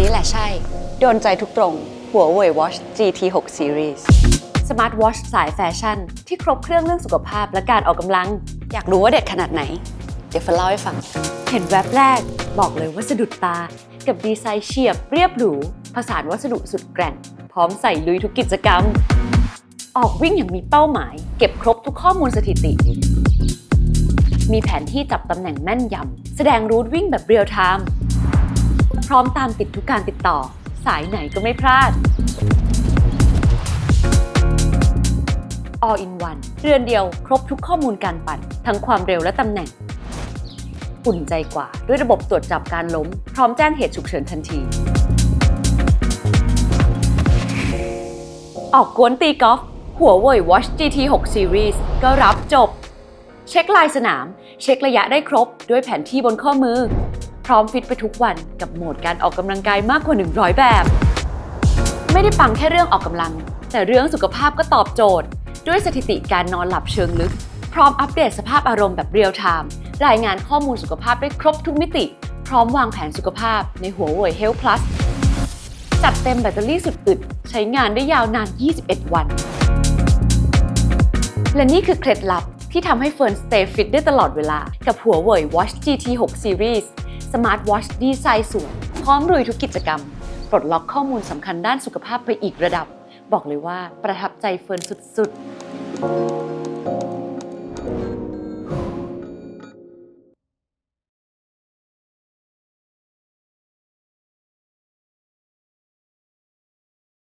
นี่แหละใช่ โดนใจทุกตรง หัวเว่ย Watch GT6 Series สมาร์ทวอชสายแฟชั่น ที่ครบเครื่องเรื่องสุขภาพและการออกกำลัง อยากรู้ว่าเด็ดขนาดไหน เดี๋ยวฟิร์นเล่าให้ฟัง เห็นแวบแรก บอกเลยว่าสะดุดตา กับดีไซน์เฉียบเรียบหรู ผสานวัสดุสุดแกร่ง พร้อมใส่ลุยทุกกิจกรรม ออกวิ่งอย่างมีเป้าหมาย เก็บครบทุกข้อมูลสถิติ มีแผนที่จับตำแหน่งแม่นยำแสดงรูทวิ่งแบบเรียลไทม์ พร้อมตามติดทุกการติดต่อ สายไหนก็ไม่พลาด All in one เรือนเดียวครบทุกข้อมูลการปั่น ทั้งความเร็วและตำแหน่ง อุ่นใจกว่าด้วยระบบตรวจจับการล้ม พร้อมแจ้งเหตุฉุกเฉินทันที ออกกวนตีกอล์ฟหัวเว่ย Watch GT6 Series ก็รับจบ เช็คลายสนาม เช็คระยะได้ครบด้วยแผนที่บนข้อมือ พร้อมฟิตไปทุกวันกับโหมดการออกกำลังกายมากกว่า 100 แบบ ไม่ได้ปังแค่เรื่องออกกำลัง แต่เรื่องสุขภาพก็ตอบโจทย์ ด้วยสถิติการนอนหลับเชิงลึก พร้อมอัปเดตสภาพอารมณ์แบบเรียลไทม์รายงานข้อมูลสุขภาพได้ครบทุกมิติ พร้อมวางแผนสุขภาพในหัวเว่ย Health Plus จัดเต็มแบตเตอรี่สุดอึด ใช้งานได้ยาวนาน 21 วัน และนี่คือเคล็ดลับที่ทำให้เฟิร์น stay fit ได้ตลอดเวลา กับหัวเว่ย Watch GT6 Series สมาร์ทวอชดีไซน์สวยพร้อมรุยทุกกิจกรรม ปลดล็อกข้อมูลสำคัญด้านสุขภาพไปอีกระดับ บอกเลยว่าประทับใจเฟิร์นสุดๆ